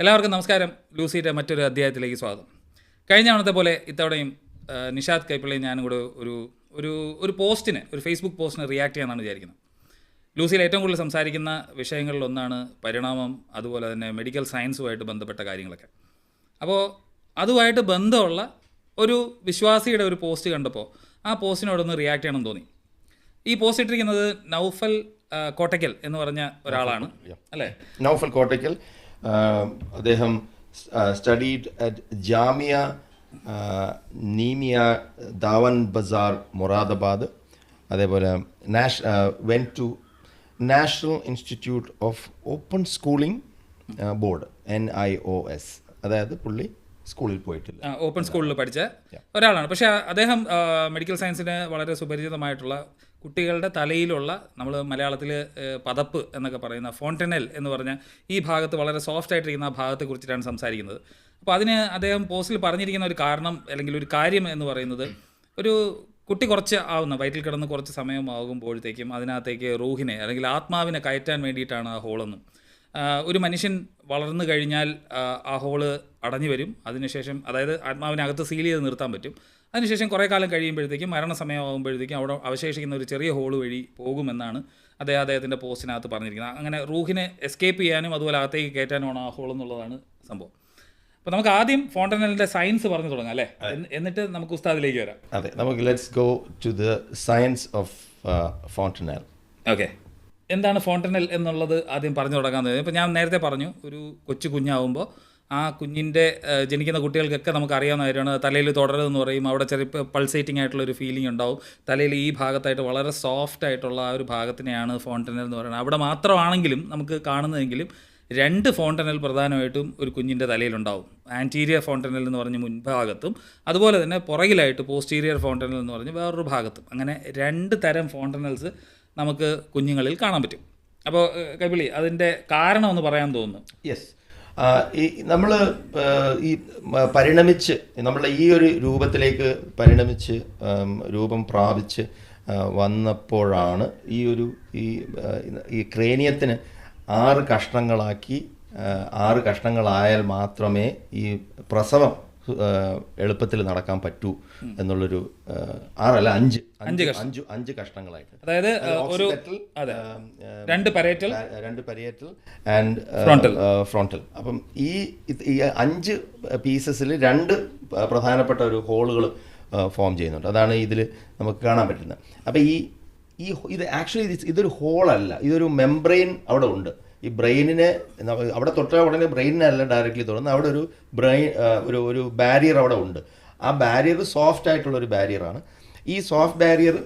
എല്ലാവർക്കും നമസ്കാരം. ലൂസിയുടെ മറ്റൊരു അധ്യായത്തിലേക്ക് സ്വാഗതം. കഴിഞ്ഞ തവണത്തെ പോലെ ഇത്തവണയും നിഷാദ് കൈപ്പിള്ളയും ഞാനും കൂടെ ഒരു ഒരു ഒരു പോസ്റ്റിന് ഒരു ഫേസ്ബുക്ക് പോസ്റ്റിന് റിയാക്ട് ചെയ്യാനാണ് വിചാരിക്കുന്നത്. ലൂസിയിൽ ഏറ്റവും കൂടുതൽ സംസാരിക്കുന്ന വിഷയങ്ങളിലൊന്നാണ് പരിണാമം അതുപോലെ തന്നെ മെഡിക്കൽ സയൻസുമായിട്ട് ബന്ധപ്പെട്ട കാര്യങ്ങളൊക്കെ. അപ്പോൾ അതുമായിട്ട് ബന്ധമുള്ള ഒരു വിശ്വാസിയുടെ ഒരു പോസ്റ്റ് കണ്ടപ്പോൾ ആ പോസ്റ്റിനോടൊന്ന് റിയാക്ട് ചെയ്യണം തോന്നി. ഈ പോസ്റ്റ് ഇട്ടിരിക്കുന്നത് നൗഫൽ കോട്ടയ്ക്കൽ എന്ന് പറഞ്ഞ ഒരാളാണ്. അല്ലേ? നൗഫൽ കോട്ടയ്ക്കൽ. അദ്ദേഹം സ്റ്റഡീഡ് അറ്റ് ജാമിയ നീമിയ ദാവൻ ബസാർ മൊറാദാബാദ് അതേപോലെ Nash went to national institute of open schooling board N I O S അതായത് പുള്ളി സ്കൂളിൽ പോയിട്ടില്ല. ഓപ്പൺ സ്കൂളിൽ പഠിച്ച ഒരാളാണ്. പക്ഷേ അദ്ദേഹം മെഡിക്കൽ സയൻസിന് വളരെ സുപരിചിതമായിട്ടുള്ള കുട്ടികളുടെ തലയിലുള്ള നമ്മൾ മലയാളത്തിൽ പതപ്പ് എന്നൊക്കെ പറയുന്ന ഫോണ്ടനൽ എന്ന് പറഞ്ഞ ഈ ഭാഗത്ത് വളരെ സോഫ്റ്റ് ആയിട്ടിരിക്കുന്ന ആ ഭാഗത്തെ കുറിച്ചിട്ടാണ് സംസാരിക്കുന്നത്. അപ്പോൾ അതിന് അദ്ദേഹം പോസ്റ്റിൽ പറഞ്ഞിരിക്കുന്ന ഒരു കാരണം അല്ലെങ്കിൽ ഒരു കാര്യം എന്ന് പറയുന്നത് ഒരു കുട്ടി കുറച്ച് ആവുന്ന വയറ്റിൽ കിടന്ന് കുറച്ച് സമയമാകുമ്പോഴത്തേക്കും അതിനകത്തേക്ക് റൂഹിനെ അല്ലെങ്കിൽ ആത്മാവിനെ കയറ്റാൻ വേണ്ടിയിട്ടാണ് ആ ഹോളെന്നും. ഒരു മനുഷ്യൻ വളർന്നു കഴിഞ്ഞാൽ ആ ഹോൾ അടഞ്ഞു വരും. അതിനുശേഷം അതായത് ആത്മാവിനകത്ത് സീൽ ചെയ്ത് നിർത്താൻ പറ്റും. അതിനുശേഷം കുറേ കാലം കഴിയുമ്പോഴത്തേക്കും മരണസമയമാകുമ്പോഴത്തേക്കും അവിടെ അവശേഷിക്കുന്ന ഒരു ചെറിയ ഹോൾ വഴി പോകുമെന്നാണ് അദ്ദേഹം അദ്ദേഹത്തിന്റെ പോസ്റ്റിനകത്ത് പറഞ്ഞിരിക്കുന്നത്. അങ്ങനെ റൂഹിനെ എസ്കേപ്പ് ചെയ്യാനും അതുപോലെ അകത്തേക്ക് കയറ്റാനുമാണ് ആ ഹോൾ എന്നുള്ളതാണ് സംഭവം. അപ്പോൾ നമുക്ക് ആദ്യം ഫോണ്ടനലിന്റെ സയൻസ് പറഞ്ഞു തുടങ്ങാം അല്ലേ? എന്നിട്ട് നമുക്ക് ഉസ്താദിലേക്ക് വരാം. അതെ നമുക്ക് let's go to the science of fontanel okay എന്താണ് ഫോണ്ടനൽ എന്നുള്ളത് ആദ്യം പറഞ്ഞു തുടങ്ങാൻ ഇപ്പോൾ ഞാൻ നേരത്തെ പറഞ്ഞു ഒരു കൊച്ചു കുഞ്ഞാവുമ്പോൾ ആ കുഞ്ഞിന്റെ ജനിക്കുന്ന കുട്ടികൾക്കൊക്കെ നമുക്ക് അറിയാവുന്ന കാര്യമാണ് തലയിൽ തുടരുതെന്ന് പറയും അവിടെ ചെറിയ പൾസേറ്റിംഗ് ആയിട്ടുള്ള ഒരു ഫീലിംഗ് ഉണ്ടാവും. തലയിൽ ഈ ഭാഗത്തായിട്ട് വളരെ സോഫ്റ്റ് ആയിട്ടുള്ള ആ ഒരു ഭാഗത്തിനെയാണ് ഫോണ്ടനൽ എന്ന് പറയുന്നത്. അവിടെ മാത്രമാണെങ്കിലും നമുക്ക് കാണുന്നതെങ്കിലും രണ്ട് ഫോണ്ടനൽ പ്രധാനമായിട്ടും ഒരു കുഞ്ഞിന്റെ തലയിലുണ്ടാവും. ആന്റീരിയർ ഫോണ്ടനൽ എന്ന് പറഞ്ഞ് മുൻഭാഗത്തും അതുപോലെ തന്നെ പുറകിലായിട്ട് പോസ്റ്റീരിയർ ഫോണ്ടനൽ എന്ന് പറഞ്ഞ് വേറൊരു ഭാഗത്തും. അങ്ങനെ രണ്ട് തരം ഫോണ്ടനൽസ് നമുക്ക് കുഞ്ഞുങ്ങളിൽ കാണാൻ പറ്റും. അപ്പോൾ കപിളി അതിന്റെ കാരണം ഒന്ന് പറയാൻ തോന്നുന്നു. യെസ് ഈ നമ്മൾ ഈ പരിണമിച്ച് നമ്മളെ ഈ ഒരു രൂപത്തിലേക്ക് പരിണമിച്ച് രൂപം പ്രാപിച്ച് വന്നപ്പോഴാണ് ഈ ഒരു ഈ ഈ ക്രേനിയത്തിന് ആറ് കഷ്ണങ്ങളാക്കി ആറ് കഷ്ണങ്ങളായാൽ മാത്രമേ ഈ പ്രസവം എളുപ്പത്തിൽ നടക്കാൻ പറ്റൂ എന്നുള്ളൊരു ആറല്ല അഞ്ച് അഞ്ച് അഞ്ച് അഞ്ച് കഷ്ണങ്ങളായിട്ട്. അതായത് ഒരു രണ്ട് പരേറ്റൽ. രണ്ട് പരേറ്റൽ ആൻഡ് ഫ്രോണ്ടൽ. ഫ്രോണ്ടൽ. അപ്പം ഈ അഞ്ച് പീസസിൽ രണ്ട് പ്രധാനപ്പെട്ട ഒരു ഹോളുകൾ ഫോം ചെയ്യുന്നുണ്ട്. അതാണ് ഇതിൽ നമുക്ക് കാണാൻ പറ്റുന്നത്. അപ്പം ഈ ഈ ഇത് ആക്ച്വലി ഇത് ഇതൊരു ഹോളല്ല ഇതൊരു മെംബ്രെയിൻ അവിടെ ഉണ്ട്. ഈ ബ്രെയിനിനെ അവിടെ തൊട്ട ഉടനെ ബ്രെയിനിനല്ല ഡയറക്റ്റ്ലി തുറന്ന് അവിടെ ഒരു ബ്രെയിൻ ഒരു ഒരു ബാരിയർ അവിടെ ഉണ്ട്. ആ ബാരിയർ സോഫ്റ്റ് ആയിട്ടുള്ള ഒരു ബാരിയറാണ് ഈ സോഫ്റ്റ് ബാരിയർ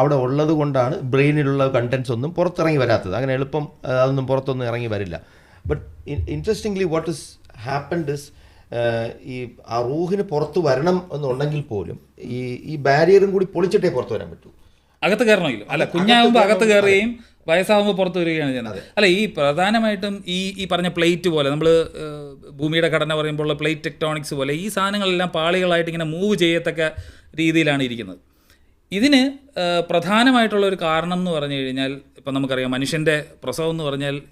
അവിടെ ഉള്ളത് കൊണ്ടാണ് ബ്രെയിനിലുള്ള കണ്ടൻസ് ഒന്നും പുറത്തിറങ്ങി വരാത്തത്. അങ്ങനെ എളുപ്പം അതൊന്നും പുറത്തൊന്നും ഇറങ്ങി വരില്ല. But interestingly what is happened is ഈ ആ റൂഹിന് പുറത്ത് വരണം എന്നുണ്ടെങ്കിൽ പോലും ഈ ഈ ബാരിയറും കൂടി പൊളിച്ചിട്ടേ പുറത്ത് വരാൻ പറ്റൂ. അകത്ത് കയറണമല്ലോ അല്ല കുഞ്ഞാകുമ്പോൾ അകത്ത് കയറുകയും വയസ്സാകുമ്പോൾ പുറത്ത് വരികയാണ് ചെയ്യുന്നത്. അല്ല ഈ പ്രധാനമായിട്ടും ഈ ഈ പറഞ്ഞ പ്ലേറ്റ് പോലെ നമ്മൾ ഭൂമിയുടെ ഘടന പറയുമ്പോൾ ഉള്ള പ്ലേറ്റ് ടെക്ടോണിക്സ് പോലെ ഈ സാധനങ്ങളെല്ലാം പാളികളായിട്ട് ഇങ്ങനെ മൂവ് ചെയ്യത്തക്ക രീതിയിലാണ് ഇരിക്കുന്നത്. ഇതിന് പ്രധാനമായിട്ടുള്ള ഒരു കാരണം എന്ന് പറഞ്ഞു കഴിഞ്ഞാൽ ഇപ്പം നമുക്കറിയാം മനുഷ്യന്റെ പ്രസവം എന്ന് പറഞ്ഞാൽ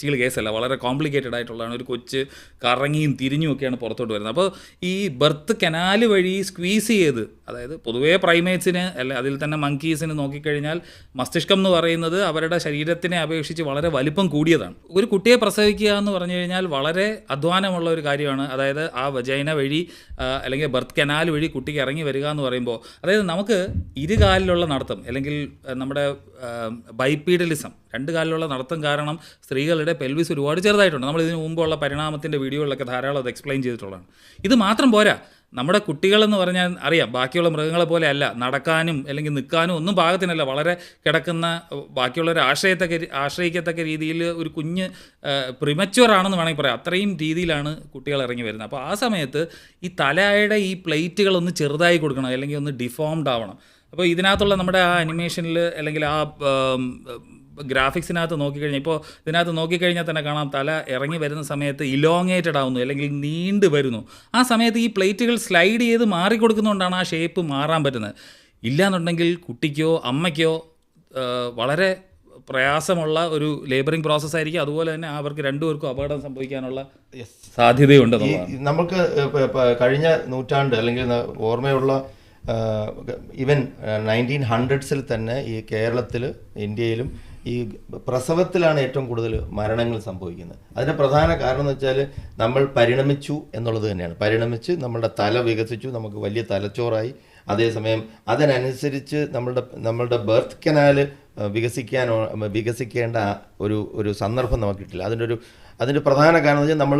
ചീൾ കേസല്ല. വളരെ കോംപ്ലിക്കേറ്റഡ് ആയിട്ടുള്ളതാണ്. ഒരു കൊച്ച് കറങ്ങിയും തിരിഞ്ഞും ഒക്കെയാണ് പുറത്തോട്ട് വരുന്നത്. അപ്പോൾ ഈ ബർത്ത് കനാല് വഴി സ്ക്വീസ് ചെയ്ത് അതായത് പൊതുവേ പ്രൈമേറ്റ്സിന് അല്ല അതിൽ തന്നെ മങ്കീസിന് നോക്കിക്കഴിഞ്ഞാൽ മസ്തിഷ്കം എന്ന് പറയുന്നത് അവരുടെ ശരീരത്തിനെ അപേക്ഷിച്ച് വളരെ വലിപ്പം കൂടിയതാണ്. ഒരു കുട്ടിയെ പ്രസവിക്കുക എന്ന് പറഞ്ഞു കഴിഞ്ഞാൽ വളരെ അധ്വാനമുള്ള ഒരു കാര്യമാണ്. അതായത് ആ വജൈന വഴി അല്ലെങ്കിൽ ബർത്ത് കനാൽ വഴി കുട്ടിക്ക് ഇറങ്ങി വരിക എന്ന് പറയുമ്പോൾ അതായത് നമുക്ക് ഇരുകാലിലുള്ള നടത്തം അല്ലെങ്കിൽ നമ്മുടെ നമ്മുടെ ബൈപ്പീഡലിസം രണ്ട് കാലിലുള്ള നടത്തം കാരണം സ്ത്രീകളുടെ പെൽവിസ് ഒരുപാട് ചെറുതായിട്ടുണ്ട്. നമ്മൾ ഇതിനു മുമ്പുള്ള പരിണാമത്തിന്റെ വീഡിയോകളിലൊക്കെ ധാരാളം അത് എക്സ്പ്ലെയിൻ ചെയ്തിട്ടുള്ളതാണ്. ഇത് മാത്രം പോരാ. നമ്മുടെ കുട്ടികളെന്ന് പറഞ്ഞാൽ അറിയാം ബാക്കിയുള്ള മൃഗങ്ങളെ പോലെ അല്ല നടക്കാനും അല്ലെങ്കിൽ നിൽക്കാനും ഒന്നും പാകത്തിനല്ല. വളരെ കിടക്കുന്ന ബാക്കിയുള്ളവരെ ആശ്രയത്തക്ക ആശ്രയിക്കത്തക്ക രീതിയിൽ ഒരു കുഞ്ഞ് പ്രിമച്വർ ആണെന്ന് വേണമെങ്കിൽ പറയാം. അത്രയും രീതിയിലാണ് കുട്ടികൾ ഇറങ്ങി വരുന്നത്. അപ്പോൾ ആ സമയത്ത് ഈ തലയുടെ ഈ പ്ലേറ്റുകളൊന്ന് ചെറുതായി കൊടുക്കണം അല്ലെങ്കിൽ ഒന്ന് ഡിഫോംഡ് ആവണം. അപ്പോൾ ഇതിനകത്തുള്ള നമ്മുടെ ആ അനിമേഷനിൽ അല്ലെങ്കിൽ ആ ഗ്രാഫിക്സിനകത്ത് നോക്കിക്കഴിഞ്ഞാൽ ഇപ്പോൾ ഇതിനകത്ത് നോക്കിക്കഴിഞ്ഞാൽ തന്നെ കാണാം തല ഇറങ്ങി വരുന്ന സമയത്ത് ഇലോങ്ങേറ്റഡ് ആവുന്നു അല്ലെങ്കിൽ നീണ്ടു വരുന്നു. ആ സമയത്ത് ഈ പ്ലേറ്റുകൾ സ്ലൈഡ് ചെയ്ത് മാറിക്കൊടുക്കുന്നതുകൊണ്ടാണ് ആ ഷേപ്പ് മാറാൻ പറ്റുന്നത്. ഇല്ലാന്നുണ്ടെങ്കിൽ കുട്ടിക്കോ അമ്മയ്ക്കോ വളരെ പ്രയാസമുള്ള ഒരു ലേബറിംഗ് പ്രോസസ് ആയിരിക്കും. അതുപോലെ തന്നെ അവർക്ക് രണ്ടുപേർക്കും അപകടം സംഭവിക്കാനുള്ള സാധ്യതയുണ്ട് നമുക്ക് കഴിഞ്ഞ നൂറ്റാണ്ട് അല്ലെങ്കിൽ ഓർമ്മയുള്ള ഇവൻ നയന്റീൻ ഹൺഡ്രഡ്സിൽ തന്നെ ഈ കേരളത്തിൽ ഇന്ത്യയിലും ഈ പ്രസവത്തിലാണ് ഏറ്റവും കൂടുതൽ മരണങ്ങൾ സംഭവിക്കുന്നത്. അതിന്റെ പ്രധാന കാരണം എന്ന് വെച്ചാൽ നമ്മൾ പരിണമിച്ചു എന്നുള്ളത് തന്നെയാണ്. പരിണമിച്ച് നമ്മളുടെ തല വികസിച്ചു നമുക്ക് വലിയ തലച്ചോറായി അതേസമയം അതിനനുസരിച്ച് നമ്മളുടെ നമ്മളുടെ ബർത്ത് കനാൽ വികസിക്കാൻ വികസിക്കേണ്ട ഒരു ഒരു സന്ദർഭം നമുക്ക് കിട്ടില്ല. അതിന്റെ ഒരു അതിന്റെ പ്രധാന കാരണം വെച്ചാൽ നമ്മൾ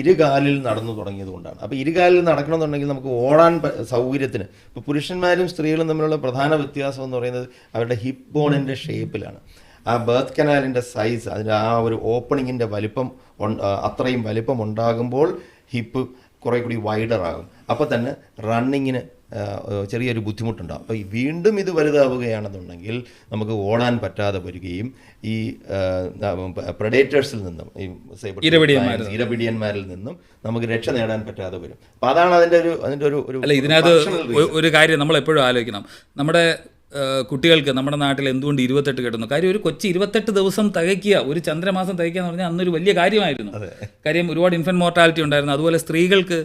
ഇരുകാലിൽ നടന്നു തുടങ്ങിയത് കൊണ്ടാണ്. അപ്പോൾ ഇരുകാലിൽ നടക്കണമെന്നുണ്ടെങ്കിൽ നമുക്ക് ഓടാൻ സൗകര്യത്തിന് ഇപ്പോൾ പുരുഷന്മാരും സ്ത്രീകളും തമ്മിലുള്ള പ്രധാന വ്യത്യാസം എന്ന് പറയുന്നത് അവരുടെ ഹിപ്പ് ബോണിന്റെ ഷേപ്പിലാണ്. ആ ബർത്ത് കനാലിന്റെ സൈസ് അതിന്റെ ആ ഒരു ഓപ്പണിങ്ങിന്റെ വലിപ്പം അത്രയും വലിപ്പം ഉണ്ടാകുമ്പോൾ ഹിപ്പ് കുറേ കൂടി വൈഡറാകും. അപ്പോൾ തന്നെ റണ്ണിങ്ങിന് ചെറിയൊരു ബുദ്ധിമുട്ടുണ്ടാകും അപ്പോൾ വീണ്ടും ഇത് വലുതാവുകയാണെന്നുണ്ടെങ്കിൽ നമുക്ക് ഓടാൻ പറ്റാതെ വരികയും ഈ പ്രഡേറ്റേഴ്സിൽ നിന്നും ഈ സൈബർ ഇരപിടിയന്മാരിൽ നിന്നും. നമുക്ക് രക്ഷ നേടാൻ പറ്റാതെ വരും. അപ്പോൾ അതാണ് അതിന്റെ ഒരു അതിന്റെ ഒരു ഒരു ഇതിനകത്ത് ഒരു കാര്യം നമ്മൾ എപ്പോഴും ആലോചിക്കണം. നമ്മുടെ കുട്ടികൾക്ക് നമ്മുടെ നാട്ടിൽ എന്തുകൊണ്ട് ഇരുപത്തെട്ട് കിട്ടുന്നു? കാര്യം ഒരു കൊച്ചി ഇരുപത്തെട്ട് ദിവസം തികയ്ക്കുക ഒരു ചന്ദ്രമാസം തികയ്ക്കുക എന്ന് പറഞ്ഞാൽ അന്നൊരു വലിയ കാര്യമായിരുന്നു. കാര്യം ഒരുപാട് ഇൻഫന്റ് മോർട്ടാലിറ്റി ഉണ്ടായിരുന്നു. അതുപോലെ സ്ത്രീകൾക്ക്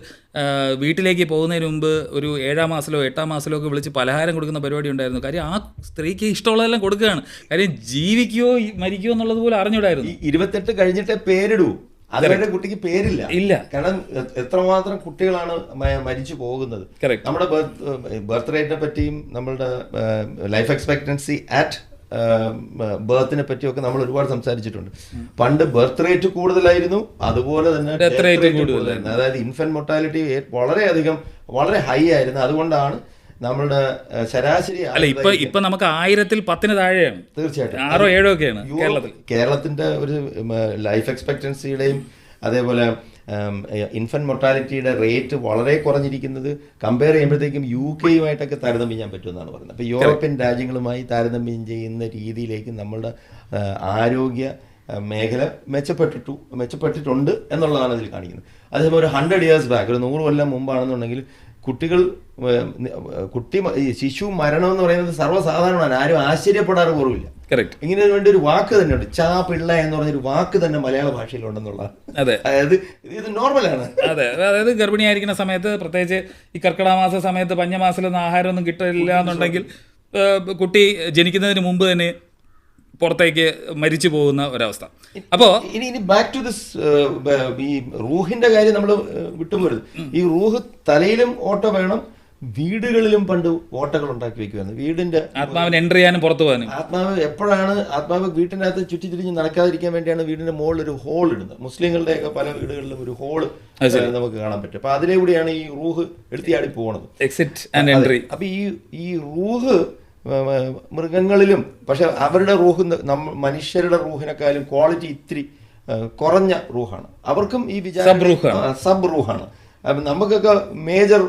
വീട്ടിലേക്ക് പോകുന്നതിന് മുമ്പ് ഒരു ഏഴാം മാസത്തിലോ എട്ടാം മാസത്തിലോ ഒക്കെ വിളിച്ച് പലഹാരം കൊടുക്കുന്ന പരിപാടി ഉണ്ടായിരുന്നു. കാര്യം ആ സ്ത്രീക്ക് ഇഷ്ടമുള്ളതെല്ലാം കൊടുക്കുകയാണ്. കാര്യം ജീവിക്കുകയോ മരിക്കുകയോ എന്നുള്ളത് പോലും അറിഞ്ഞൂടായിരുന്നു ഇരുപത്തെട്ട് കഴിഞ്ഞിട്ടേ പേരിടൂ. അതുവരെ കുട്ടിക്ക് പേരില്ല. ഇല്ല. കാരണം എത്രമാത്രം കുട്ടികളാണ് മരിച്ചു പോകുന്നത്. നമ്മുടെ ബർത്ത് റേറ്റിനെ പറ്റിയും നമ്മളുടെ ലൈഫ് എക്സ്പെക്ടൻസി ആറ്റ് ബർത്തിനെ പറ്റിയൊക്കെ നമ്മൾ ഒരുപാട് സംസാരിച്ചിട്ടുണ്ട്. പണ്ട് ബർത്ത് റേറ്റ് കൂടുതലായിരുന്നു. അതുപോലെ തന്നെ ഡെത്ത് കൂടുതലായിരുന്നു. കൂടുതലായിരുന്നു. അതായത് ഇൻഫന്റ് മൊർട്ടാലിറ്റി വളരെയധികം വളരെ ഹൈ ആയിരുന്നു. അതുകൊണ്ടാണ് നമ്മളുടെ ശരാശരി അല്ല ഇപ്പൊ ഇപ്പൊ നമുക്ക് ആയിരത്തിൽ പത്തിന് താഴെയാണ് തീർച്ചയായിട്ടും. ആറോ ഏഴോ ഒക്കെയാണ് കേരളത്തിൽ. കേരളത്തിന്റെ ഒരു ലൈഫ് എക്സ്പെക്ടൻസിയുടെയും അതേപോലെ ഇൻഫന്റ് മൊർട്ടാലിറ്റിയുടെ റേറ്റ് വളരെ കുറഞ്ഞിരിക്കുന്നത് കമ്പയർ ചെയ്യുമ്പോഴത്തേക്കും യു കെയുമായിട്ടൊക്കെ താരതമ്യം ചെയ്യാൻ പറ്റുമെന്നാണ് പറയുന്നത്. അപ്പോൾ യൂറോപ്യൻ രാജ്യങ്ങളുമായി താരതമ്യം ചെയ്യുന്ന രീതിയിലേക്ക് നമ്മളുടെ ആരോഗ്യ മേഖല മെച്ചപ്പെട്ടിട്ടു മെച്ചപ്പെട്ടിട്ടുണ്ട് എന്നുള്ളതാണ് അതിൽ കാണിക്കുന്നത്. അതേപോലെ ഒരു ഹൺഡ്രഡ് ഇയേഴ്സ് ബാക്ക് ഒരു നൂറ് കൊല്ലം മുമ്പാണെന്നുണ്ടെങ്കിൽ കുട്ടികൾ കുട്ടി ശിശു മരണം എന്ന് പറയുന്നത് സർവസാധാരണമാണ്. ആരും ആശ്ചര്യപ്പെടാറ് പോലുമില്ല. കറക്റ്റ് ഇങ്ങനെ വേണ്ടി ഒരു വാക്ക് തന്നെ ഉണ്ട് ചാ പിള്ള എന്ന് പറഞ്ഞൊരു വാക്ക് തന്നെ മലയാള ഭാഷയിലുണ്ടെന്നുള്ള. അതെ. അതായത് ഇത് നോർമലാണ്. അതെ. അതായത് ഗർഭിണിയായിരിക്കുന്ന സമയത്ത് പ്രത്യേകിച്ച് ഈ കർക്കിടമാസ സമയത്ത് പഞ്ഞമാസത്തിലൊന്നും ആഹാരമൊന്നും കിട്ടില്ല എന്നുണ്ടെങ്കിൽ കുട്ടി ജനിക്കുന്നതിന് മുമ്പ് തന്നെ പുറത്തേക്ക് മരിച്ചു പോകുന്ന ഒരവസ്ഥ. അപ്പോ ഇനി ഇനി ബാക്ക് ടു ദിസ് ഈ റൂഹിന്റെ കാര്യം നമ്മൾ വിട്ടുപോരുത്. ഈ റൂഹ് തലയിലും ഓട്ട വേണം വീടുകളിലും പണ്ട് ഓട്ടകൾ ഉണ്ടാക്കി വെക്കുമായിരുന്നു വീടിന്റെ ആത്മാവിന് എന്റർ ചെയ്യാനും പുറത്തു പോകാനും. ആത്മാവ് എപ്പോഴാണ് ആത്മാവ് വീട്ടിന്റെ അകത്ത് ചുറ്റി തിരിഞ്ഞ് നടക്കാതിരിക്കാൻ വേണ്ടിയാണ് വീടിന്റെ മുകളിൽ ഒരു ഹോൾ ഇടുന്നത്. മുസ്ലിങ്ങളുടെ ഒക്കെ പല വീടുകളിലും ഒരു ഹോൾ നമുക്ക് കാണാൻ പറ്റും. അപ്പൊ അതിലൂടെയാണ് ഈ റൂഹ് എടുത്തിയാടി പോകുന്നത് എക്സിറ്റ് ആൻഡ് എൻട്രി അപ്പൊ ഈ ഈ റൂഹ് മൃഗങ്ങളിലും പക്ഷെ അവരുടെ റൂഹ് മനുഷ്യരുടെ റൂഹിനെക്കാളും ക്വാളിറ്റി ഇത്തിരി കുറഞ്ഞ റൂഹാണ്. അവർക്കും ഈ വിചാരം. സബ് റൂഹാണ്. നമുക്കൊക്കെ മേജർ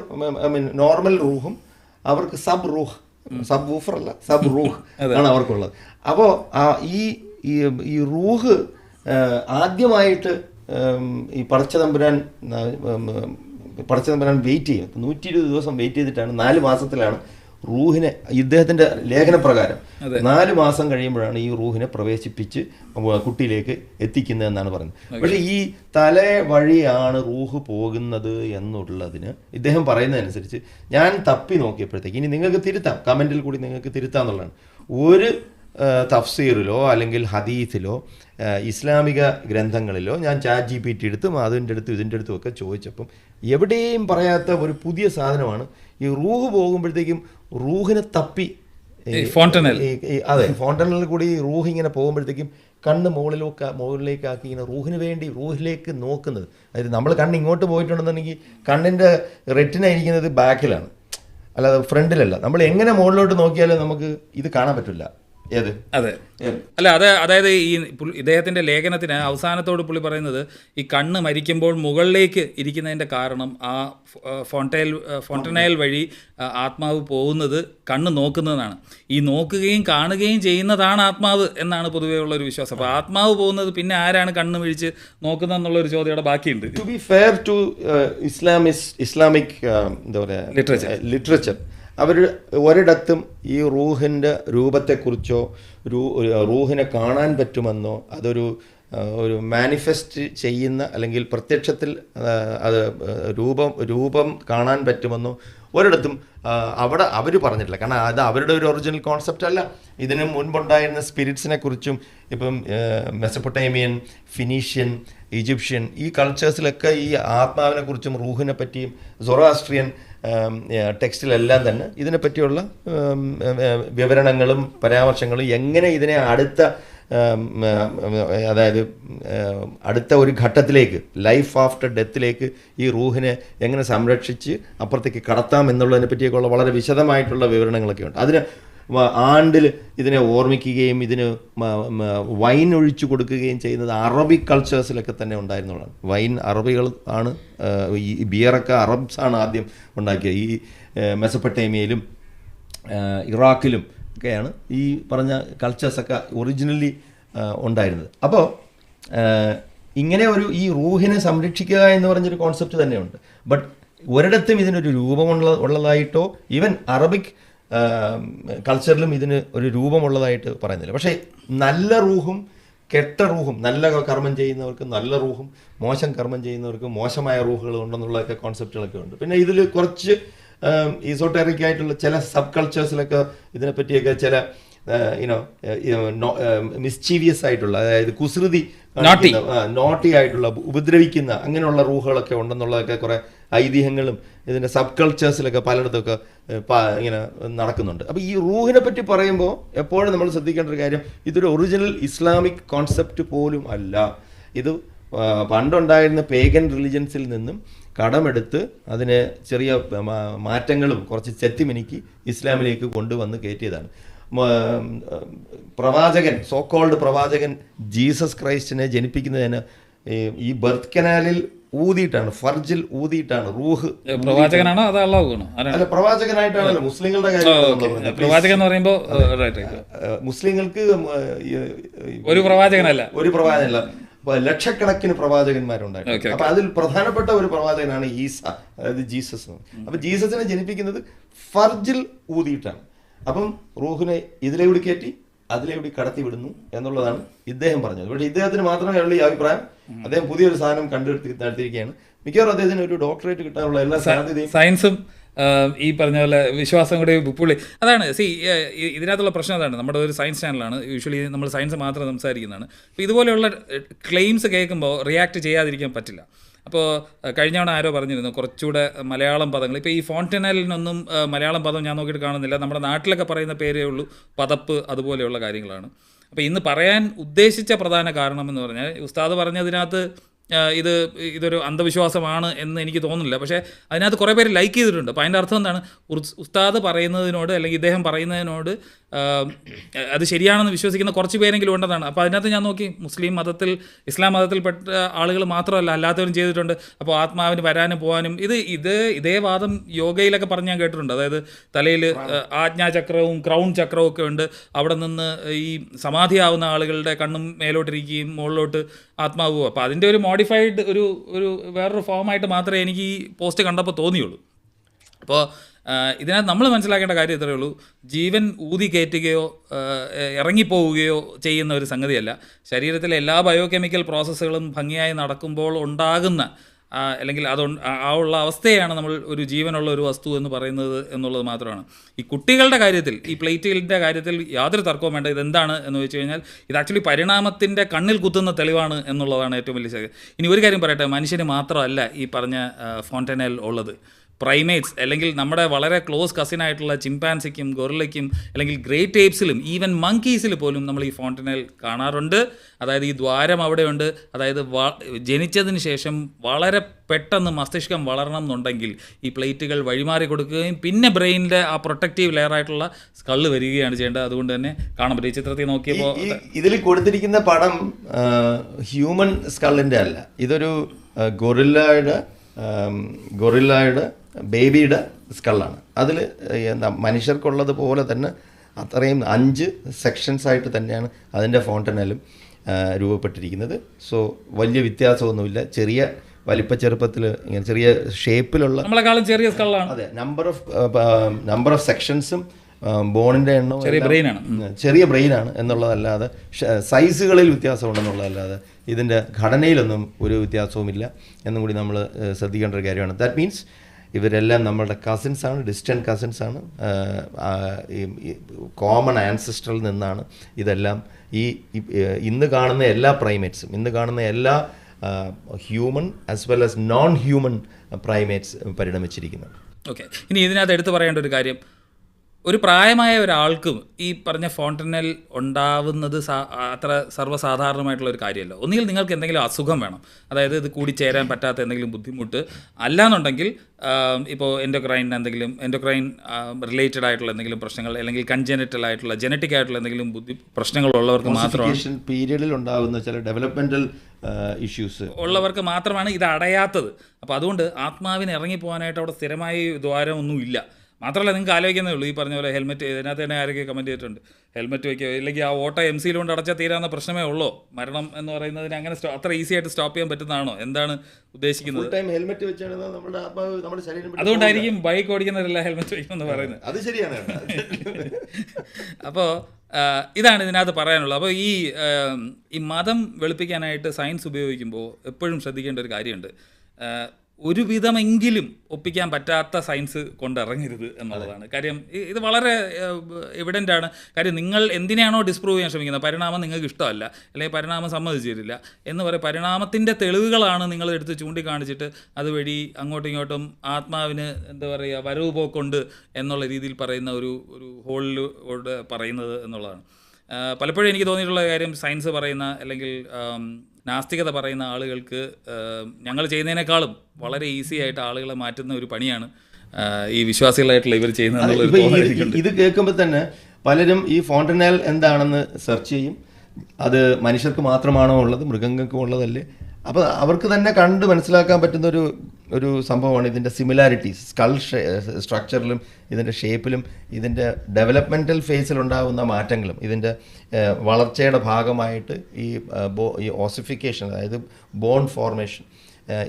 ഐ മീൻ നോർമൽ റൂഹും അവർക്ക് സബ് റൂഹ് സബ് വൂഫർ അല്ല സബ് റൂഹ് ആണ് അവർക്കുള്ളത്. അപ്പോൾ ഈ ഈ ഈ റൂഹ് ആദ്യമായിട്ട് ഈ പടച്ചതമ്പുരാൻ പടച്ചതമ്പുരാൻ വെയിറ്റ് ചെയ്യും നൂറ്റി ഇരുപത് ദിവസം വെയിറ്റ് ചെയ്തിട്ടാണ് നാല് മാസത്തിലാണ് റൂഹിനെ ഇദ്ദേഹത്തിന്റെ ലേഖനപ്രകാരം നാല് മാസം കഴിയുമ്പോഴാണ് ഈ റൂഹിനെ പ്രവേശിപ്പിച്ച് കുട്ടിയിലേക്ക് എത്തിക്കുന്നത് എന്നാണ് പറയുന്നത്. പക്ഷേ ഈ തല വഴിയാണ് റൂഹ് പോകുന്നത് എന്നുള്ളതിന് ഇദ്ദേഹം പറയുന്നതനുസരിച്ച് ഞാൻ തപ്പി നോക്കിയപ്പോഴത്തേക്ക് ഇനി നിങ്ങൾക്ക് തിരുത്താം കമന്റിൽ കൂടി നിങ്ങൾക്ക് തിരുത്താന്നുള്ളതാണ്. ഒരു തഫ്സീറിലോ അല്ലെങ്കിൽ ഹദീസിലോ ഇസ്ലാമിക ഗ്രന്ഥങ്ങളിലോ ഞാൻ ചാറ്റ് ജി പി ടി എടുത്തും അതിന്റെ അടുത്ത് ഇതിന്റെ അടുത്തും ഒക്കെ ചോദിച്ചപ്പം എവിടെയും പറയാത്ത ഒരു പുതിയ സാധനമാണ് ഈ റൂഹ് പോകുമ്പോഴത്തേക്കും റൂഹിനെ തപ്പി അതെ ഫോണ്ടനിൽ കൂടി റൂഹ് ഇങ്ങനെ പോകുമ്പോഴത്തേക്കും കണ്ണ് മുകളിലേക്ക് മുകളിലേക്കാക്കി ഇങ്ങനെ റൂഹിന് വേണ്ടി റൂഹിലേക്ക് നോക്കുന്നത്. അതായത് നമ്മൾ കണ്ണ് ഇങ്ങോട്ട് പോയിട്ടുണ്ടെന്നുണ്ടെങ്കിൽ കണ്ണിന്റെ റെറ്റിന ഇരിക്കുന്നത് ബാക്കിലാണ്. അല്ലാതെ ഫ്രണ്ടിലല്ല. നമ്മൾ എങ്ങനെ മുകളിലോട്ട് നോക്കിയാലും നമുക്ക് ഇത് കാണാൻ പറ്റില്ല. അതെ. അല്ല അത് അതായത് ഈ ഇദ്ദേഹത്തിന്റെ ലേഖനത്തിന് അവസാനത്തോട് പുള്ളി പറയുന്നത് ഈ കണ്ണ് മരിക്കുമ്പോൾ മുകളിലേക്ക് ഇരിക്കുന്നതിന്റെ കാരണം ആ ഫോണ്ടയൽ ഫോണ്ടനയൽ വഴി ആത്മാവ് പോകുന്നത് കണ്ണ് നോക്കുന്നതാണ്. ഈ നോക്കുകയും കാണുകയും ചെയ്യുന്നതാണ് ആത്മാവ് എന്നാണ് പൊതുവേ ഉള്ള ഒരു വിശ്വാസം. അപ്പോൾ ആത്മാവ് പോകുന്നത് പിന്നെ ആരാണ് കണ്ണ് മിഴിച്ച് നോക്കുന്നത് എന്നുള്ള ഒരു ചോദ്യം ഇവിടെ ബാക്കിയുണ്ട്. ടു ബി ഫെയർ ടു ഇസ്ലാമിസ് ഇസ്ലാമിക് എന്താ പറയുക ലിറ്ററേച്ചർ ലിറ്ററേച്ചർ അവർ ഒരിടത്തും ഈ റൂഹിന്റെ രൂപത്തെക്കുറിച്ചോ രൂ റൂഹിനെ കാണാൻ പറ്റുമെന്നോ അതൊരു ഒരു മാനിഫെസ്റ്റ് ചെയ്യുന്ന അല്ലെങ്കിൽ പ്രത്യക്ഷത്തിൽ അത് രൂപം രൂപം കാണാൻ പറ്റുമെന്നോ ഒരിടത്തും അവിടെ അവർ പറഞ്ഞിട്ടില്ല. കാരണം അത് അവരുടെ ഒരു ഒറിജിനൽ കോൺസെപ്റ്റ് അല്ല. ഇതിന് മുൻപുണ്ടായിരുന്ന സ്പിരിറ്റ്സിനെ കുറിച്ചും ഇപ്പം മെസപ്പൊട്ടേമിയൻ ഫിനീഷ്യൻ ഈജിപ്ഷ്യൻ ഈ കൾച്ചേഴ്സിലൊക്കെ ഈ ആത്മാവിനെ കുറിച്ചും റൂഹിനെ പറ്റിയും സൊറാസ്ട്രിയൻ ടെക്സ്റ്റിലെല്ലാം തന്നെ ഇതിനെപ്പറ്റിയുള്ള പറ്റിയുള്ള വിവരണങ്ങളും പരാമർശങ്ങളും എങ്ങനെ ഇതിനെ അടുത്ത അതായത് അടുത്ത ഒരു ഘട്ടത്തിലേക്ക് ലൈഫ് ആഫ്റ്റർ ഡെത്തിലേക്ക് ഈ റൂഹിനെ എങ്ങനെ സംരക്ഷിച്ച് അപ്പുറത്തേക്ക് കടത്താം എന്നുള്ളതിനെ പറ്റിയൊക്കെയുള്ള വളരെ വിശദമായിട്ടുള്ള വിവരണങ്ങളൊക്കെ ഉണ്ട് അതിന് ആണ്ടിൽ ഇതിനെ ഓർമ്മിക്കുകയും ഇതിന് വൈൻ ഒഴിച്ചു കൊടുക്കുകയും ചെയ്യുന്നത് അറബിക് കൾച്ചേഴ്സിലൊക്കെ തന്നെ ഉണ്ടായിരുന്നതാണ് വൈൻ അറബികൾ ആണ് ഈ ബിയറൊക്കെ അറബ്സ് ആണ് ആദ്യം ഉണ്ടാക്കിയത്. ഈ മെസപ്പട്ടേമിയയിലും ഇറാഖിലും ഒക്കെയാണ് ഈ പറഞ്ഞ കൾച്ചേഴ്സൊക്കെ ഒറിജിനലി ഉണ്ടായിരുന്നത്. അപ്പോൾ ഇങ്ങനെ ഒരു ഈ റൂഹിനെ സംരക്ഷിക്കുക എന്ന് പറഞ്ഞൊരു കോൺസെപ്റ്റ് തന്നെയുണ്ട്. ബട്ട് ഒരിടത്തും ഇതിനൊരു രൂപമുള്ള ഉള്ളതായിട്ടോ ഈവൻ അറബിക് കൾച്ചറിലും ഇതിന് ഒരു രൂപമുള്ളതായിട്ട് പറയുന്നില്ല. പക്ഷേ നല്ല റൂഹും കെട്ട റൂഹും നല്ല കർമ്മം ചെയ്യുന്നവർക്ക് നല്ല റൂഹും മോശം കർമ്മം ചെയ്യുന്നവർക്ക് മോശമായ റൂഹുകൾ ഉണ്ടെന്നുള്ളതൊക്കെ കോൺസെപ്റ്റുകളൊക്കെ ഉണ്ട്. പിന്നെ ഇതിൽ കുറച്ച് ഈസോട്ടറിക് ആയിട്ടുള്ള ചില സബ് കൾച്ചേഴ്സിലൊക്കെ ഇതിനെപ്പറ്റിയൊക്കെ ചില യുനോ മിസ്ചീവിയസ് ആയിട്ടുള്ള അതായത് കുസൃതി നോട്ടി ആയിട്ടുള്ള ഉപദ്രവിക്കുന്ന അങ്ങനെയുള്ള റൂഹുകളൊക്കെ ഉണ്ടെന്നുള്ളതൊക്കെ കുറെ ഐതിഹ്യങ്ങളും ഇതിന്റെ സബ് കൾച്ചേഴ്സിലൊക്കെ പലയിടത്തൊക്കെ ഇങ്ങനെ നടക്കുന്നുണ്ട്. അപ്പോൾ ഈ റൂഹിനെ പറ്റി പറയുമ്പോൾ എപ്പോഴും നമ്മൾ ശ്രദ്ധിക്കേണ്ട ഒരു കാര്യം ഇതൊരു ഒറിജിനൽ ഇസ്ലാമിക് കോൺസെപ്റ്റ് പോലും അല്ല. ഇത് പണ്ടുണ്ടായിരുന്ന പേഗൻ റിലിജൻസിൽ നിന്നും കടമെടുത്ത് അതിനെ ചെറിയ മാറ്റങ്ങളും കുറച്ച് ചെത്തിമിനിക്ക് ഇസ്ലാമിലേക്ക് കൊണ്ടുവന്ന് കയറ്റിയതാണ്. പ്രവാചകൻ സോക്കോൾഡ് കോൾഡ് പ്രവാചകൻ ജീസസ് ക്രൈസ്റ്റിനെ ജനിപ്പിക്കുന്നതിന് ഈ ബർത്ത് കനാലിൽ ഊതിയിട്ടാണ് ഫർജിൽ ഊതിയിട്ടാണ് റൂഹ് പ്രവാചകനാണോ അത് അള്ളാഹുവാണോ? ആരാണ്? അല്ല പ്രവാചകനായിട്ടാണല്ലോ മുസ്ലിങ്ങളുടെ കാര്യം പ്രവാചകൻ എന്ന് പറയുമ്പോൾ മുസ്ലിങ്ങൾക്ക് ഒരു പ്രവാചകനല്ല. ഒരു പ്രവാചകനല്ല. ലക്ഷക്കണക്കിന് പ്രവാചകന്മാരുണ്ടായിരുന്നു. അപ്പൊ അതിൽ പ്രധാനപ്പെട്ട ഒരു പ്രവാചകനാണ് ഈസ അതായത് ജീസസ്. അപ്പൊ ജീസസിനെ ജനിപ്പിക്കുന്നത് ഫർജിൽ ഊതിയിട്ടാണ്. അപ്പം റൂഹിനെ ഇതിലെ കൂടി കയറ്റി അതിലെവിടെ കടത്തി വിടുന്നു എന്നുള്ളതാണ് ഇദ്ദേഹം പറഞ്ഞത്. പക്ഷേ ഇദ്ദേഹത്തിന് മാത്രമേ ഉള്ളൂ ഈ അഭിപ്രായം. അദ്ദേഹം പുതിയൊരു സാധനം കണ്ടെടുത്തി നടത്തിയിരിക്കുകയാണ്. മിക്കവാറും അദ്ദേഹത്തിന് ഒരു ഡോക്ടറേറ്റ് കിട്ടാനുള്ള എല്ലാ സാധ്യതയും സയൻസും ഈ പറഞ്ഞ പോലെ വിശ്വാസം കൂടി പുള്ളി അതാണ് സി ഇതിനകത്തുള്ള പ്രശ്നം അതാണ്. നമ്മുടെ ഒരു സയൻസ് ചാനലാണ്. യൂഷ്വലി നമ്മൾ സയൻസ് മാത്രം സംസാരിക്കുന്നതാണ്. അപ്പോൾ ഇതുപോലെയുള്ള ക്ലെയിംസ് കേൾക്കുമ്പോൾ റിയാക്ട് ചെയ്യാതിരിക്കാൻ പറ്റില്ല. അപ്പോൾ കഴിഞ്ഞ തവണ ആരോ പറഞ്ഞിരുന്നു കുറച്ചുകൂടെ മലയാളം പദങ്ങൾ. ഇപ്പോൾ ഈ ഫോണ്ടനലിനൊന്നും മലയാളം പദം ഞാൻ നോക്കിയിട്ട് കാണുന്നില്ല. നമ്മുടെ നാട്ടിലൊക്കെ പറയുന്ന പേരേ ഉള്ളൂ പതപ്പ് അതുപോലെയുള്ള കാര്യങ്ങളാണ്. അപ്പോൾ ഇന്ന് പറയാൻ ഉദ്ദേശിച്ച പ്രധാന കാരണം എന്ന് പറഞ്ഞാൽ ഉസ്താദ് പറഞ്ഞതിനകത്ത് ഇത് ഇതൊരു അന്ധവിശ്വാസമാണ് എന്ന് എനിക്ക് തോന്നുന്നില്ല. പക്ഷേ അതിനകത്ത് കുറേ പേര് ലൈക്ക് ചെയ്തിട്ടുണ്ട്. അപ്പോൾ അതിന്റെ അർത്ഥം എന്താണ്? ഉസ്താദ് പറയുന്നതിനോട് അല്ലെങ്കിൽ ഇദ്ദേഹം പറയുന്നതിനോട് അത് ശരിയാണെന്ന് വിശ്വസിക്കുന്ന കുറച്ച് പേരെങ്കിലും ഉണ്ടെന്നാണ്. അപ്പോൾ അതിനകത്ത് ഞാൻ നോക്കി മുസ്ലിം മതത്തിൽ ഇസ്ലാം മതത്തിൽപ്പെട്ട ആളുകൾ മാത്രമല്ല അല്ലാത്തവരും ചെയ്തിട്ടുണ്ട്. അപ്പോൾ ആത്മാവിന് വരാനും പോകാനും ഇത് ഇത് ഇതേ വാദം യോഗയിലൊക്കെ പറഞ്ഞ് ഞാൻ കേട്ടിട്ടുണ്ട്. അതായത് തലയിൽ ആജ്ഞാചക്രവും ക്രൗൺ ചക്രവും ഒക്കെ ഉണ്ട്. അവിടെ നിന്ന് ഈ സമാധിയാവുന്ന ആളുകളുടെ കണ്ണും മേലോട്ടിരിക്കുകയും മുകളിലോട്ട് ആത്മാവ് അപ്പോൾ അതിന്റെ ഒരു മോഡിഫൈഡ് ഒരു ഒരു വേറൊരു ഫോമായിട്ട് മാത്രമേ എനിക്ക് ഈ പോസ്റ്റ് കണ്ടപ്പോൾ തോന്നിയുള്ളൂ. അപ്പോൾ ഇതിനകത്ത് നമ്മൾ മനസ്സിലാക്കേണ്ട കാര്യം ഇത്രയേ ഉള്ളൂ. ജീവൻ ഊതി കയറ്റുകയോ ഇറങ്ങിപ്പോവുകയോ ചെയ്യുന്ന ഒരു സംഗതിയല്ല. ശരീരത്തിലെ എല്ലാ ബയോകെമിക്കൽ പ്രോസസ്സുകളും ഭംഗിയായി നടക്കുമ്പോൾ ഉണ്ടാകുന്ന അല്ലെങ്കിൽ അത് ആ ഉള്ള അവസ്ഥയാണ് നമ്മൾ ഒരു ജീവനുള്ള ഒരു വസ്തു എന്ന് പറയുന്നത് എന്നുള്ളത് മാത്രമാണ്. ഈ കുട്ടികളുടെ കാര്യത്തിൽ ഈ പ്ലേറ്റുകളുടെ കാര്യത്തിൽ യാതൊരു തർക്കവും വേണ്ട. ഇതെന്താണ് എന്ന് വെച്ച് കഴിഞ്ഞാൽ ഇത് ആക്ച്വലി പരിണാമത്തിന്റെ കണ്ണിൽ കുത്തുന്ന തെളിവാണ് എന്നുള്ളതാണ് ഏറ്റവും വലിയ ശരി ഇനി ഒരു കാര്യം പറയട്ടെ മനുഷ്യന് മാത്രമല്ല ഈ പറഞ്ഞ ഫോണ്ടനൽ ഉള്ളത്. പ്രൈമേറ്റ്സ് അല്ലെങ്കിൽ നമ്മുടെ വളരെ ക്ലോസ് കസിൻ ആയിട്ടുള്ള ചിമ്പാൻസിക്കും ഗൊറിലയ്ക്കും അല്ലെങ്കിൽ ഗ്രേറ്റ് ടേപ്സിലും ഈവൻ മങ്കീസിൽ പോലും നമ്മൾ ഈ ഫോണ്ടനൽ കാണാറുണ്ട്. അതായത് ഈ ദ്വാരം അവിടെയുണ്ട്. അതായത് ജനിച്ചതിന് ശേഷം വളരെ പെട്ടെന്ന് മസ്തിഷ്കം വളരണം എന്നുണ്ടെങ്കിൽ ഈ പ്ലേറ്റുകൾ വഴിമാറി കൊടുക്കുകയും പിന്നെ ബ്രെയിനിന്റെ ആ പ്രൊട്ടക്റ്റീവ് ലെയർ ആയിട്ടുള്ള സ്കള്ള് വരികയാണ് ചെയ്യേണ്ടത്. അതുകൊണ്ട് തന്നെ കാണാൻ പറ്റും. ഈ ചിത്രത്തിൽ നോക്കിയപ്പോൾ ഇതിൽ കൊടുത്തിരിക്കുന്ന പടം ഹ്യൂമൻ സ്കള്ളിന്റെ അല്ല. ഇതൊരു ഗൊറില്ലയുടെ ഗൊറില്ലയുടെ ബേബിയുടെ സ്കള്ളാണ്. അതിൽ എന്താ മനുഷ്യർക്കുള്ളത് പോലെ തന്നെ അത്രയും അഞ്ച് സെക്ഷൻസ് ആയിട്ട് തന്നെയാണ് അതിന്റെ ഫോണ്ടനലും രൂപപ്പെട്ടിരിക്കുന്നത്. സോ വലിയ വ്യത്യാസമൊന്നുമില്ല. ചെറിയ വലിപ്പ ചെറുപ്പത്തിൽ ഇങ്ങനെ ചെറിയ ഷേപ്പിലുള്ള ചെറിയ സ്കള്ളാണ്. അതെ നമ്പർ ഓഫ് നമ്പർ ഓഫ് സെക്ഷൻസും ബോണിന്റെ എണ്ണവും ചെറിയ ബ്രെയിനാണ് ചെറിയ ബ്രെയിനാണ് എന്നുള്ളതല്ലാതെ സൈസുകളിൽ സൈസുകളിൽ വ്യത്യാസമുണ്ടെന്നുള്ളതല്ലാതെ ഇതിന്റെ ഘടനയിലൊന്നും ഒരു വ്യത്യാസവുമില്ല എന്നും കൂടി നമ്മൾ ശ്രദ്ധിക്കേണ്ട ഒരു കാര്യമാണ്. ദാറ്റ് മീൻസ് ഇവരെല്ലാം നമ്മളുടെ കസിൻസ് ആണ് ഡിസ്റ്റന്റ് കസിൻസ് ആണ്. കോമൺ ആൻസിസ്റ്ററിൽ നിന്നാണ് ഇതെല്ലാം ഈ- ഇന്ന് കാണുന്ന എല്ലാ പ്രൈമേറ്റ്സും ഇന്ന് കാണുന്ന എല്ലാ human as well as non human primates പരിണമിച്ചിരിക്കുന്നത്. Okay ഇനി ഇതിനകത്ത് എടുത്തു പറയേണ്ട ഒരു കാര്യം. ഒരു പ്രായമായ ഒരാൾക്കും ഈ പറഞ്ഞ ഫോണ്ടനൽ ഉണ്ടാവുന്നത് അത്ര സർവസാധാരണമായിട്ടുള്ള ഒരു കാര്യമല്ല. ഒന്നുകിൽ നിങ്ങൾക്ക് എന്തെങ്കിലും അസുഖം വേണം. അതായത് ഇത് കൂടിച്ചേരാൻ പറ്റാത്ത എന്തെങ്കിലും ബുദ്ധിമുട്ട്. അല്ലാന്നുണ്ടെങ്കിൽ ഇപ്പോൾ എൻഡോക്രൈൻ എന്തെങ്കിലും എൻഡോക്രൈൻ റിലേറ്റഡ് ആയിട്ടുള്ള എന്തെങ്കിലും പ്രശ്നങ്ങൾ അല്ലെങ്കിൽ കൺജനറ്റൽ ആയിട്ടുള്ള ജനറ്റിക് ആയിട്ടുള്ള എന്തെങ്കിലും ബുദ്ധി പ്രശ്നങ്ങളുള്ളവർക്ക് മാത്രമാണ്. പീരിയഡിൽ ഉണ്ടാകുന്ന ചില ഡെവലപ്മെന്റൽ ഇഷ്യൂസ് ഉള്ളവർക്ക് മാത്രമാണ് ഇത് അടയാത്തത്. അപ്പോൾ അതുകൊണ്ട് ആത്മാവിന് ഇറങ്ങി പോകാനായിട്ട് അവിടെ സ്ഥിരമായി ദ്വാരമൊന്നും ഇല്ല മാത്രമല്ല നിങ്ങൾക്ക് ആലോചിക്കുന്നേ ഉള്ളൂ. ഈ പറഞ്ഞ പോലെ ഹെൽമെറ്റ് ഇതിനകത്ത് തന്നെ ആരൊക്കെ കമന്റ് ചെയ്തിട്ടുണ്ട്. ഹെൽമെറ്റ് വയ്ക്കുക ഇല്ലെങ്കിൽ ആ ഓട്ടോ എം സിയിൽ കൊണ്ട് അടച്ചാൽ തീരാവുന്ന പ്രശ്നമേ ഉള്ളൂ. മരണം എന്ന് പറയുന്നതിന് അങ്ങനെ അത്ര ഈസി ആയിട്ട് സ്റ്റോപ്പ് ചെയ്യാൻ പറ്റുന്നതാണോ? എന്താണ് ഉദ്ദേശിക്കുന്നത്? ഹെൽമെറ്റ് വെച്ചാണ് നമ്മുടെ ആത്മാവ് നമ്മുടെ ശരീരം അതുകൊണ്ടായിരിക്കും ബൈക്ക് ഓടിക്കുന്നവരെല്ലാം ഹെൽമെറ്റ് വയ്ക്കുമെന്ന് പറയുന്നത്. അത് ശരിയാണ് അപ്പോൾ ഇതാണ് ഇതിനകത്ത് പറയാനുള്ളത്. അപ്പോൾ ഈ ഈ മതം വെളുപ്പിക്കാനായിട്ട് സയൻസ് ഉപയോഗിക്കുമ്പോൾ എപ്പോഴും ശ്രദ്ധിക്കേണ്ട ഒരു കാര്യമുണ്ട്. ഒരുവിധമെങ്കിലും ഒപ്പിക്കാൻ പറ്റാത്ത സയൻസ് കൊണ്ടിറങ്ങരുത് എന്നുള്ളതാണ്. കാര്യം ഇത് വളരെ എവിഡന്റ് ആണ്. കാര്യം നിങ്ങൾ എന്തിനാണോ ഡിസ്പ്രൂവ് ചെയ്യാൻ ശ്രമിക്കുന്നത്? പരിണാമം നിങ്ങൾക്ക് ഇഷ്ടമല്ല അല്ലെങ്കിൽ പരിണാമം സമ്മതിച്ചു തരില്ല എന്ന് പറയും പരിണാമത്തിന്റെ തെളിവുകളാണ് നിങ്ങൾ എടുത്ത് ചൂണ്ടിക്കാണിച്ചിട്ട് അതുവഴി അങ്ങോട്ടും ഇങ്ങോട്ടും ആത്മാവിന് എന്താ പറയുക വരവ് പോക്കുണ്ട് എന്നുള്ള രീതിയിൽ പറയുന്ന ഒരു ഒരു ഹോളിലൂടെ പറയുന്നത് എന്നുള്ളതാണ്. പലപ്പോഴും എനിക്ക് തോന്നിയിട്ടുള്ള കാര്യം സയൻസ് പറയുന്ന അല്ലെങ്കിൽ നാസ്തികത പറയുന്ന ആളുകൾക്ക് ഞങ്ങൾ ചെയ്യുന്നതിനേക്കാളും വളരെ ഈസി ആയിട്ട് ആളുകളെ മാറ്റുന്ന ഒരു പണിയാണ് ഈ വിശ്വാസികളായിട്ടുള്ള ഇവർ ചെയ്യുന്നത്. ഇത് കേൾക്കുമ്പോൾ തന്നെ പലരും ഈ ഫോണ്ടനൽ എന്താണെന്ന് സെർച്ച് ചെയ്യും അത് മനുഷ്യർക്ക് മാത്രമാണോ ഉള്ളത് മൃഗങ്ങൾക്കും ഉള്ളതല്ലേ അപ്പോൾ അവർക്ക് തന്നെ കണ്ട് മനസ്സിലാക്കാൻ പറ്റുന്ന ഒരു ഒരു സംഭവമാണ് ഇതിന്റെ സിമിലാരിറ്റീസ് സ്കൾ സ്ട്രക്ചറിലും ഇതിന്റെ ഷേപ്പിലും ഇതിന്റെ ഡെവലപ്മെന്റൽ ഫേസിലുണ്ടാകുന്ന മാറ്റങ്ങളും ഇതിന്റെ വളർച്ചയുടെ ഭാഗമായിട്ട് ഈ ബോ ഈ ഓസിഫിക്കേഷൻ അതായത് ബോൺ ഫോർമേഷൻ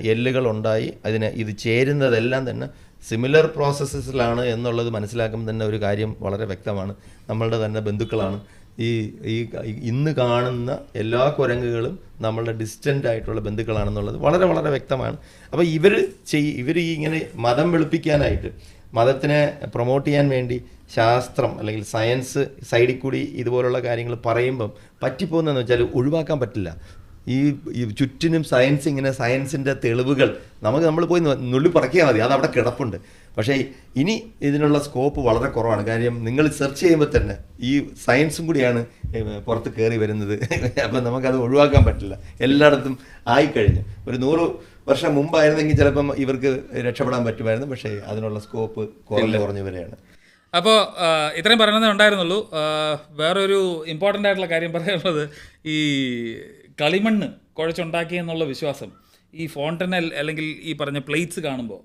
എല്ലുകൾ ഉണ്ടായി അതിന് ഇത് ചേരുന്നതെല്ലാം തന്നെ സിമിലർ പ്രോസസ്സസിലാണ് എന്നുള്ളത് മനസ്സിലാക്കുമ്പോൾ തന്നെ ഒരു കാര്യം വളരെ വ്യക്തമാണ്. നമ്മളുടെ തന്നെ ബന്ധുക്കളാണ് ഈ ഈ ഇന്ന് കാണുന്ന എല്ലാ കുരങ്ങുകളും നമ്മളുടെ ഡിസ്റ്റന്റ് ആയിട്ടുള്ള ബന്ധുക്കളാണെന്നുള്ളത് വളരെ വളരെ വ്യക്തമാണ്. അപ്പോൾ ഇവർ ചെയ് ഇവർ ഈ ഇങ്ങനെ മതം വെളുപ്പിക്കാനായിട്ട് മതത്തിനെ പ്രൊമോട്ട് ചെയ്യാൻ വേണ്ടി ശാസ്ത്രം അല്ലെങ്കിൽ സയൻസ് സൈഡിൽ കൂടി ഇതുപോലുള്ള കാര്യങ്ങൾ പറയുമ്പം പറ്റിപ്പോകുന്നതെന്ന് വെച്ചാൽ ഒഴിവാക്കാൻ പറ്റില്ല. ഈ ഈ ചുറ്റിനും സയൻസ് ഇങ്ങനെ സയൻസിന്റെ തെളിവുകൾ നമുക്ക് നമ്മൾ പോയി നുള്ളി പറക്കിയാൽ മതി. അത് അവിടെ കിടപ്പുണ്ട്. പക്ഷേ ഇനി ഇതിനുള്ള സ്കോപ്പ് വളരെ കുറവാണ്. കാര്യം നിങ്ങൾ സെർച്ച് ചെയ്യുമ്പോൾ തന്നെ ഈ സയൻസും കൂടിയാണ് പുറത്ത് കയറി വരുന്നത്. അപ്പം നമുക്കത് ഒഴിവാക്കാൻ പറ്റില്ല. എല്ലായിടത്തും ആയിക്കഴിഞ്ഞു. ഒരു നൂറ് വർഷം മുമ്പായിരുന്നെങ്കിൽ ചിലപ്പം ഇവർക്ക് രക്ഷപ്പെടാൻ പറ്റുമായിരുന്നു. പക്ഷേ അതിനുള്ള സ്കോപ്പ് കുറഞ്ഞു കുറഞ്ഞു വരെയാണ് അപ്പോൾ ഇത്രയും പറയണമെന്നേ ഉണ്ടായിരുന്നുള്ളൂ. വേറൊരു ഇമ്പോർട്ടന്റ് ആയിട്ടുള്ള കാര്യം പറയാനുള്ളത് ഈ കളിമണ്ണ് കുഴച്ചുണ്ടാക്കി എന്നുള്ള വിശ്വാസം ഈ ഫോണ്ടനൽ അല്ലെങ്കിൽ ഈ പറഞ്ഞ പ്ലേറ്റ്സ് കാണുമ്പോൾ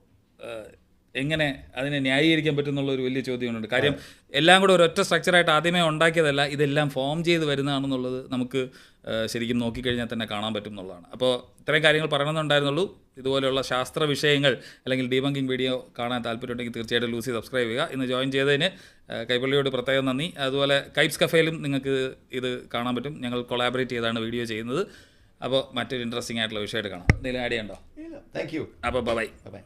എങ്ങനെ അതിനെ ന്യായീകരിക്കാൻ പറ്റുന്നുള്ള ഒരു വലിയ ചോദ്യമുണ്ട്. കാര്യം എല്ലാം കൂടെ ഒരു ഒറ്റ സ്ട്രക്ചറായിട്ട് ആദ്യമേ ഉണ്ടാക്കിയതല്ല ഇതെല്ലാം ഫോം ചെയ്ത് വരുന്നതാണെന്നുള്ളത് നമുക്ക് ശരിക്കും നോക്കിക്കഴിഞ്ഞാൽ തന്നെ കാണാൻ പറ്റും എന്നുള്ളതാണ്. അപ്പോൾ ഇത്രയും കാര്യങ്ങൾ പറയണമെന്നുണ്ടായിരുന്നുള്ളൂ ഇതുപോലെയുള്ള ശാസ്ത്ര വിഷയങ്ങൾ അല്ലെങ്കിൽ ഡീബങ്കിങ് വീഡിയോ കാണാൻ താല്പര്യമുണ്ടെങ്കിൽ തീർച്ചയായിട്ടും ലൂസി സബ്സ്ക്രൈബ് ചെയ്യുക. ഇന്ന് ജോയിൻ ചെയ്തതിന് കൈപ്പള്ളിയോട് പ്രത്യേകം നന്ദി. അതുപോലെ കൈപ്സ് കഫേയിലും നിങ്ങൾക്ക് ഇത് കാണാൻ പറ്റും. ഞങ്ങൾ കൊളാബറേറ്റ് ചെയ്താണ് വീഡിയോ ചെയ്യുന്നത്. അപ്പോൾ മറ്റൊരു ഇൻട്രസ്റ്റിംഗ് ആയിട്ടുള്ള വിഷയമായിട്ട് കാണാം. എന്തെങ്കിലും ആഡ് ചെയ്യണ്ടോ? താങ്ക് യു അപ്പോൾ ബൈ ബൈ